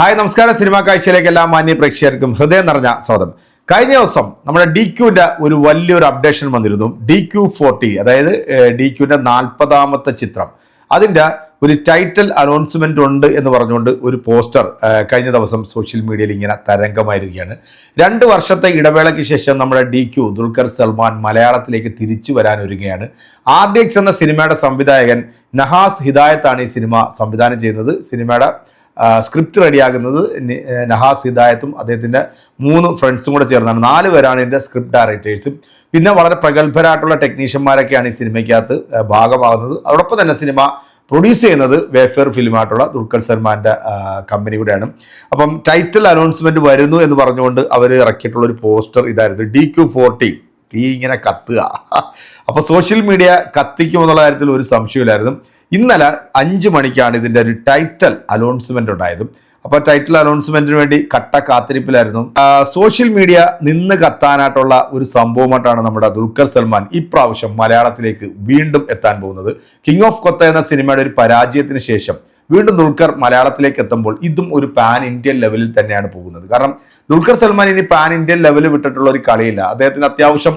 Hi നമസ്കാരം. Cinema കാഴ്ചയിലേക്ക് എല്ലാ മാന്യ പ്രേക്ഷകർക്കും ഹൃദയം നിറഞ്ഞ സ്വാഗതം. കഴിഞ്ഞ ദിവസം നമ്മുടെ ഡി ക്യൂവിന്റെ ഒരു വലിയൊരു അപ്ഡേഷൻ വന്നിരുന്നു. ഡി ക്യൂ ഫോർട്ടി അതായത് ഡി ക്യൂവിന്റെ നാൽപ്പതാമത്തെ ചിത്രം. അതിന്റെ ഒരു ടൈറ്റിൽ അനൗൺസ്മെന്റ് ഉണ്ട് എന്ന് പറഞ്ഞുകൊണ്ട് ഒരു പോസ്റ്റർ കഴിഞ്ഞ ദിവസം സോഷ്യൽ മീഡിയയിൽ ഇങ്ങനെ തരംഗമായിരിക്കുകയാണ്. രണ്ട് വർഷത്തെ ഇടവേളയ്ക്ക് ശേഷം നമ്മുടെ ഡി ക്യു ദുൽഖർ സൽമാൻ മലയാളത്തിലേക്ക് തിരിച്ചു വരാനൊരുങ്ങുകയാണ്. ആർ ഡി എന്ന സിനിമയുടെ സംവിധായകൻ നഹാസ് ഹിദായത്താണ് ഈ സിനിമ സംവിധാനം ചെയ്യുന്നത്. സിനിമയുടെ സ്ക്രിപ്റ്റ് റെഡിയാകുന്നത് നഹാസ് ഹിദായത്തും അദ്ദേഹത്തിന്റെ മൂന്ന് ഫ്രണ്ട്സും കൂടെ ചേർന്നാണ്. നാല് പേരാണ് ഇതിന്റെ സ്ക്രിപ്റ്റ് ഡയറക്ടേഴ്സും പിന്നെ വളരെ പ്രഗത്ഭരായിട്ടുള്ള ടെക്നീഷ്യന്മാരൊക്കെയാണ് ഈ സിനിമയ്ക്കകത്ത് ഭാഗമാകുന്നത്. അതോടൊപ്പം തന്നെ സിനിമ പ്രൊഡ്യൂസ് ചെയ്യുന്നത് വേഫെയർ ഫിലിമായിട്ടുള്ള ദുൽഖർ സൽമാന്റെ കമ്പനി കൂടെയാണ്. അപ്പം ടൈറ്റിൽ അനൗൺസ്മെന്റ് വരുന്നു എന്ന് പറഞ്ഞുകൊണ്ട് അവർ ഇറക്കിയിട്ടുള്ള ഒരു പോസ്റ്റർ ഇതായിരുന്നു. ഡി ക്യു ഫോർട്ടി തീ ഇങ്ങനെ കത്തുക. അപ്പോൾ സോഷ്യൽ മീഡിയ കത്തിക്കുമെന്നുള്ള കാര്യത്തിൽ ഒരു സംശയമില്ലായിരുന്നു ഇന്നലെ അഞ്ച് മണിക്കാണ് ഇതിന്റെ ഒരു ടൈറ്റൽ അനൗൺസ്മെന്റ് ഉണ്ടായതും. അപ്പോൾ ടൈറ്റിൽ അനൗൺസ്മെന്റിന് വേണ്ടി കട്ട കാത്തിരിപ്പിലായിരുന്നു. സോഷ്യൽ മീഡിയ നിന്ന് കത്താനായിട്ടുള്ള ഒരു സംഭവമായിട്ടാണ് നമ്മുടെ ദുൽഖർ സൽമാൻ ഇപ്രാവശ്യം മലയാളത്തിലേക്ക് വീണ്ടും എത്താൻ പോകുന്നത്. കിങ് ഓഫ് കൊത്ത എന്ന സിനിമയുടെ ഒരു പരാജയത്തിന് ശേഷം വീണ്ടും ദുൽഖർ മലയാളത്തിലേക്ക് എത്തുമ്പോൾ ഇതും ഒരു പാൻ ഇന്ത്യൻ ലെവലിൽ തന്നെയാണ് പോകുന്നത്. കാരണം ദുൽഖർ സൽമാൻ ഇനി പാൻ ഇന്ത്യൻ ലെവലിൽ വിട്ടിട്ടുള്ള ഒരു കളിയില്ല. അദ്ദേഹത്തിന് അത്യാവശ്യം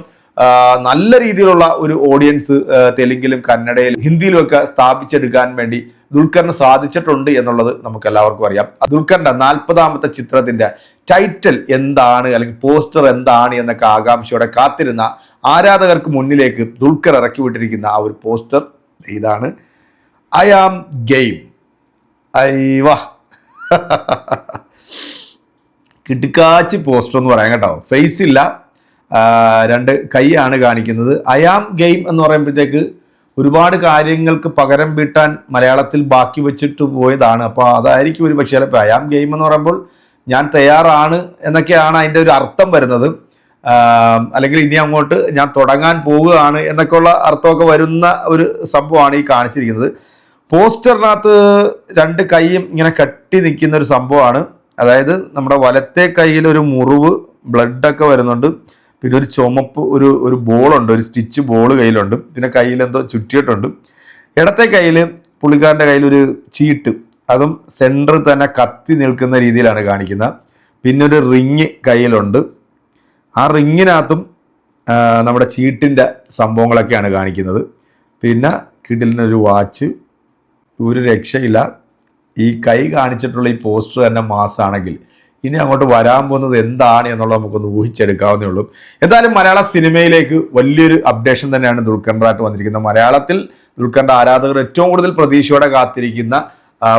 നല്ല രീതിയിലുള്ള ഒരു ഓഡിയൻസ് തെലുങ്കിലും കന്നഡയിലും ഹിന്ദിയിലും ഒക്കെ സ്ഥാപിച്ചെടുക്കാൻ വേണ്ടി ദുൽഖറിന് സാധിച്ചിട്ടുണ്ട് എന്നുള്ളത് നമുക്ക് എല്ലാവർക്കും അറിയാം. ദുൽഖറിന്റെ നാൽപ്പതാമത്തെ ചിത്രത്തിന്റെ ടൈറ്റിൽ എന്താണ് അല്ലെങ്കിൽ പോസ്റ്റർ എന്താണ് എന്നൊക്കെ ആകാംക്ഷയോടെ കാത്തിരുന്ന ആരാധകർക്ക് മുന്നിലേക്ക് ദുൽഖർ ഇറക്കി വിട്ടിരിക്കുന്ന ആ ഒരു പോസ്റ്റർ ഇതാണ്. ഐ ആം ഗെയിം ഐവാ കിടുക്കാച്ചി പോസ്റ്റർ എന്ന് പറയാം കേട്ടോ. ഫേസ് ഇല്ല. രണ്ട് കൈയാണ് കാണിക്കുന്നത്. അയാം ഗെയിം എന്ന് പറയുമ്പോഴത്തേക്ക് ഒരുപാട് കാര്യങ്ങൾക്ക് പകരം വീട്ടാൻ മലയാളത്തിൽ ബാക്കി വെച്ചിട്ട് പോയതാണ്. അപ്പോൾ അതായിരിക്കും ഒരു പക്ഷേ ചിലപ്പോൾ അയാം ഗെയിം എന്ന് പറയുമ്പോൾ ഞാൻ തയ്യാറാണ് എന്നൊക്കെയാണ് അതിന്റെ ഒരു അർത്ഥം വരുന്നത്. അല്ലെങ്കിൽ ഇനി അങ്ങോട്ട് ഞാൻ തുടങ്ങാൻ പോവുകയാണ് എന്നൊക്കെയുള്ള അർത്ഥമൊക്കെ വരുന്ന ഒരു സംഭവമാണ് ഈ കാണിച്ചിരിക്കുന്നത്. പോസ്റ്ററിനകത്ത് രണ്ട് കൈയും ഇങ്ങനെ കെട്ടി നിൽക്കുന്ന ഒരു സംഭവമാണ്. അതായത് നമ്മുടെ വലത്തെ കൈയിൽ ഒരു മുറിവ് ബ്ലഡൊക്കെ വരുന്നുണ്ട്. പിന്നെ ഒരു ചുമപ്പ് ഒരു ഒരു ബോളുണ്ട് ഒരു സ്റ്റിച്ച് ബോൾ കയ്യിലുണ്ട്. പിന്നെ കയ്യിൽ എന്തോ ചുറ്റിയിട്ടുണ്ട്. ഇടത്തെ കയ്യിൽ പുള്ളിക്കാരന്റെ കയ്യിൽ ഒരു ചീട്ട്. അതും സെന്ററിൽ തന്നെ കത്തി നിൽക്കുന്ന രീതിയിലാണ് കാണിക്കുന്നത്. പിന്നെ ഒരു റിങ് കയ്യിലുണ്ട്. ആ റിങ്ങിനകത്തും നമ്മുടെ ചീട്ടിന്റെ സംഭവങ്ങളൊക്കെയാണ് കാണിക്കുന്നത്. പിന്നെ കിടിലിനൊരു വാച്ച് ഒരു രക്ഷയില്ല. ഈ കൈ കാണിച്ചിട്ടുള്ള ഈ പോസ്റ്റർ തന്നെ മാസമാണെങ്കിൽ ഇനി അങ്ങോട്ട് വരാൻ പോകുന്നത് എന്താണ് എന്നുള്ളത് നമുക്കൊന്ന് ഊഹിച്ചെടുക്കാവുന്നേ ഉള്ളൂ. എന്തായാലും മലയാള സിനിമയിലേക്ക് വലിയൊരു അപ്ഡേഷൻ തന്നെയാണ് ദുൽഖറിന്റെതായിട്ട് വന്നിരിക്കുന്നത്. മലയാളത്തിൽ ദുൽഖറിന്റെ ആരാധകർ ഏറ്റവും കൂടുതൽ പ്രതീക്ഷയോടെ കാത്തിരിക്കുന്ന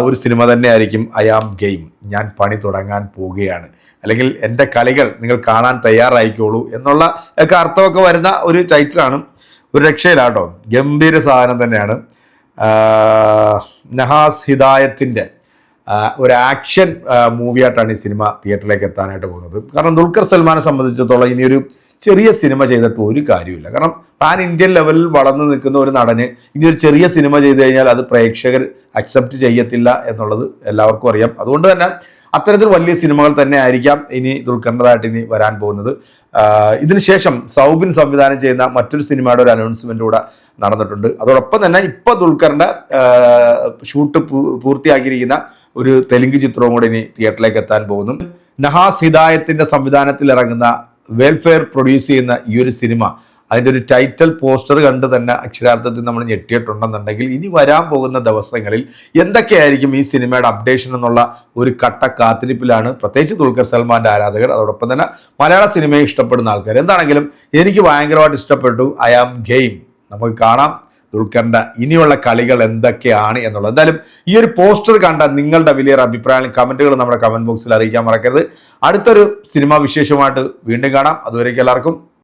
ഒരു സിനിമ തന്നെയായിരിക്കും ഐ ആം ഗെയിം ഞാൻ പണി തുടങ്ങാൻ പോവുകയാണ്. അല്ലെങ്കിൽ എന്റെ കളികൾ നിങ്ങൾ കാണാൻ തയ്യാറായിക്കോളൂ എന്നുള്ള ഒക്കെ അർത്ഥമൊക്കെ വരുന്ന ഒരു ടൈറ്റിലാണ് ഒരു രക്ഷയിലാട്ടോ. ഗംഭീര സാധനം തന്നെയാണ്. നഹാസ് ഹിദായത്തിന്റെ ഒരു ആക്ഷൻ മൂവിയായിട്ടാണ് ഈ സിനിമ തിയേറ്ററിലേക്ക് എത്താനായിട്ട് പോകുന്നത്. കാരണം ദുൽഖർ സൽമാനെ സംബന്ധിച്ചിടത്തോളം ഇനിയൊരു ചെറിയ സിനിമ ചെയ്തിട്ട് ഒരു കാര്യമില്ല കാരണം പാൻ ഇന്ത്യൻ ലെവലിൽ വളർന്നു നിൽക്കുന്ന ഒരു നടന് ഇനി ഒരു ചെറിയ സിനിമ ചെയ്തു കഴിഞ്ഞാൽ അത് പ്രേക്ഷകർ അക്സെപ്റ്റ് ചെയ്യത്തില്ല എന്നുള്ളത് എല്ലാവർക്കും അറിയാം. അതുകൊണ്ട് തന്നെ അത്തരത്തിൽ വലിയ സിനിമകൾ തന്നെ ആയിരിക്കാം ഇനി ദുൽഖറിന്റെതായിട്ട് ഇനി വരാൻ പോകുന്നത്. ഇതിനുശേഷം സൗബിൻ സംവിധാനം ചെയ്യുന്ന മറ്റൊരു സിനിമയുടെ ഒരു അനൗൺസ്മെന്റ് കൂടെ നടന്നിട്ടുണ്ട്. അതോടൊപ്പം തന്നെ ഇപ്പോൾ ദുൽഖറിന്റെ ഷൂട്ട് പൂർത്തിയാക്കിയിരിക്കുന്ന ഒരു തെലുങ്ക് ചിത്രവും കൂടെ ഇനി തിയേറ്ററിലേക്ക് എത്താൻ പോകുന്നു. നഹാസ് ഹിദായത്തിന്റെ സംവിധാനത്തിൽ ഇറങ്ങുന്ന വെൽഫെയർ പ്രൊഡ്യൂസ് ചെയ്യുന്ന ഈ ഒരു സിനിമ അതിന്റെ ഒരു ടൈറ്റിൽ പോസ്റ്റർ കണ്ട് തന്നെ അക്ഷരാർത്ഥത്തിൽ നമ്മൾ ഞെട്ടിയിട്ടുണ്ടെന്നുണ്ടെങ്കിൽ ഇനി വരാൻ പോകുന്ന ദിവസങ്ങളിൽ എന്തൊക്കെയായിരിക്കും ഈ സിനിമയുടെ അപ്ഡേഷൻ എന്നുള്ള ഒരു കട്ട കാത്തിരിപ്പിലാണ് പ്രത്യേകിച്ച് ദുൽഖർ സൽമാന്റെ ആരാധകർ. അതോടൊപ്പം തന്നെ മലയാള സിനിമയെ ഇഷ്ടപ്പെടുന്ന ആൾക്കാർ. എന്താണെങ്കിലും എനിക്ക് ഭയങ്കരമായിട്ട് ഇഷ്ടപ്പെട്ടു. ഐ ആം ഗെയിം നമുക്ക് കാണാം. ദുൽഖറിന്റെ ഇനിയുള്ള കളികൾ എന്തൊക്കെയാണ് എന്നുള്ളത്. എന്തായാലും ഈ ഒരു പോസ്റ്റർ കണ്ട നിങ്ങളുടെ വലിയൊരു അഭിപ്രായങ്ങളും കമന്റുകൾ നമ്മുടെ കമന്റ് ബോക്സിൽ അറിയിക്കാൻ മറക്കരുത്. അടുത്തൊരു സിനിമാ വിശേഷമായിട്ട് വീണ്ടും കാണാം. അതുവരേക്കും എല്ലാവർക്കും